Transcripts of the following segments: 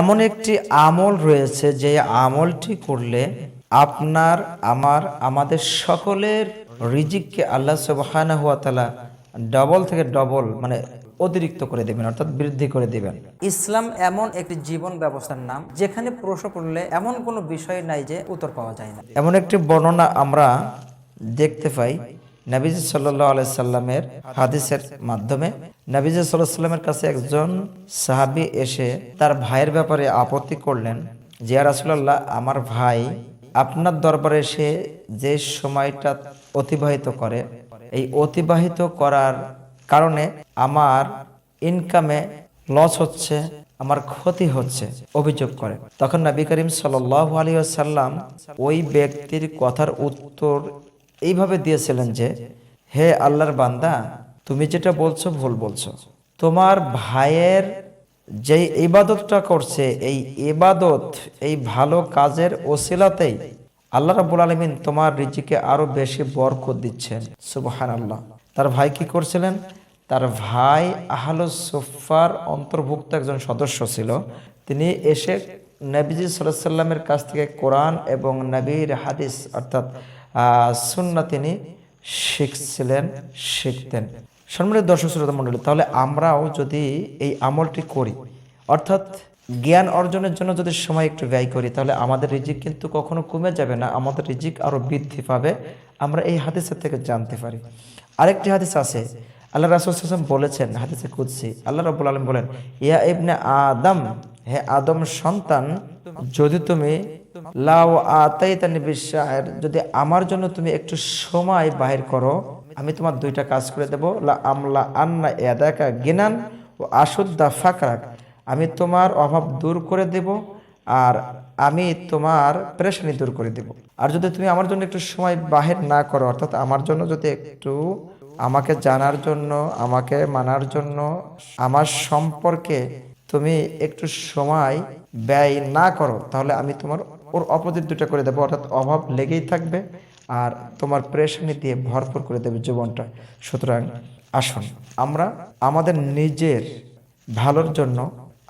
এমন একটি আমল রয়েছে যে আমলটি করলে আপনার, আমার, আমাদের সকলের রিজিককে আল্লাহ সুবহানাহু ওয়া তাআলা ডবল থেকে ডবল মানে অতিরিক্ত করে দেবেন, অর্থাৎ বৃদ্ধি করে দিবেন। ইসলাম এমন একটি জীবন ব্যবস্থার নাম, যেখানে প্রশ্ন করলে এমন কোনো বিষয় নাই যে উত্তর পাওয়া যায় না। এমন একটি বর্ণনা আমরা দেখতে পাই নাবিজ সাল্লাহ আলাই সাল্লামের হাদিসের মাধ্যমে নাবিজ সাল্লাহ সাল্লামের কাছে একজন সাহাবি এসে তার ভাইয়ের ব্যাপারে আপত্তি করলেন যে রাসুল্লাহ আমার ভাই আপনার দরবারে এসে যে সময়টা অতিবাহিত করে, এই অতিবাহিত করার কারণে আমার ইনকামে লস হচ্ছে, আমার ক্ষতি হচ্ছে, অভিযোগ করে। তখন নবী করিম সাল আলী সাল্লাম ওই ব্যক্তির কথার উত্তর এইভাবে দিয়েছিলেন যে, হে আল্লাহর বান্দা, তুমি যেটা বলছো ভুল বলছো। তোমার ভাইয়ের যে ইবাদতটা করছে, এই ইবাদত, এই ভালো কাজের ওসিলাতেই আল্লাহ রাবুল আলমিন তোমার রিজিকে আরও বেশি বরকত দিচ্ছেন। সুবহান আল্লাহ তার ভাই কি করছিলেন? তার ভাই আহলুস সুফার অন্তর্ভুক্ত একজন সদস্য ছিল। তিনি এসে নবীজি সাল্লামের কাছ থেকে কোরআন এবং নবীর হাদিস, অর্থাৎ সুন্না তিনি শিখছিলেন, শিখতেন। সম্মানিত দর্শক শ্রোতা মণ্ডলী, তাহলে আমরাও যদি এই আমলটি করি, অর্থাৎ জ্ঞান অর্জনের জন্য যদি সময় একটু ব্যয় করি, তাহলে আমাদের রিজিক কিন্তু কখনো কমে যাবে না, আমাদের রিজিক আরও বৃদ্ধি পাবে, আমরা এই হাদিসের থেকে জানতে পারি। আরেকটি হাদিস আছে, আল্লাহ রাসুল বলেছেন, হাদিসে কুদসি, আল্লাহ রাবুল আলম বলেন, ইয়া ইবনে আদম, হে আদম সন্তান, যদি তুমি লাউ আতাইতানি বিশ্বাহের যদি আমার জন্য তুমি একটু সময় বাহির করো, আমি তোমার দুইটা কাজ করে দেবো। লা আমলা আন্না এদাকা গিনান ও আশুদ্দা ফাকরাক। আমি তোমার অভাব দূর করে দেব আর আমি তোমার প্রেশানি দূর করে দেব। আর যদি তুমি আমার জন্য একটু সময় বাহির না করো, অর্থাৎ আমার জন্য যদি একটু আমাকে জানার জন্য, আমাকে মানার জন্য, আমার সম্পর্কে তুমি একটু সময় ব্যয় না করো, তাহলে আমি তোমার ওর অপোজিট দুটো করে দেবো, অর্থাৎ অভাব লেগেই থাকবে আর তোমার প্রেশানি দিয়ে ভরপুর করে দেবে জীবনটা। সুতরাং আসুন, আমরা আমাদের নিজের ভালোর জন্য,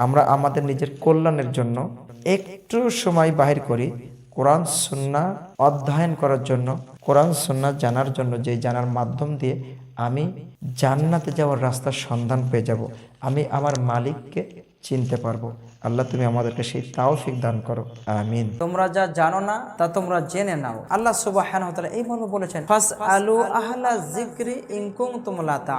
আমরা আমাদের নিজের কল্যাণের জন্য একটু সময় বাহির করি কোরআন সুন্না অধ্যয়ন করার জন্য, কোরআন সুন্না জানার জন্য যে জানার মাধ্যম দিয়ে আমি জান্নাতে যাওয়ার রাস্তার সন্ধান পেয়ে যাব। আমি আমার মালিককে চিনতে পারব। আল্লাহ তুমি আমাদেরকে সেই তাওফিক দান করো। আমিন। তোমরা যা জানো না, তা তোমরা জেনে নাও। আল্লাহ সুবাহ এই মর্ম বলেছেন ফাস আলু আহলা জিক্রি ইনকুম তুমলা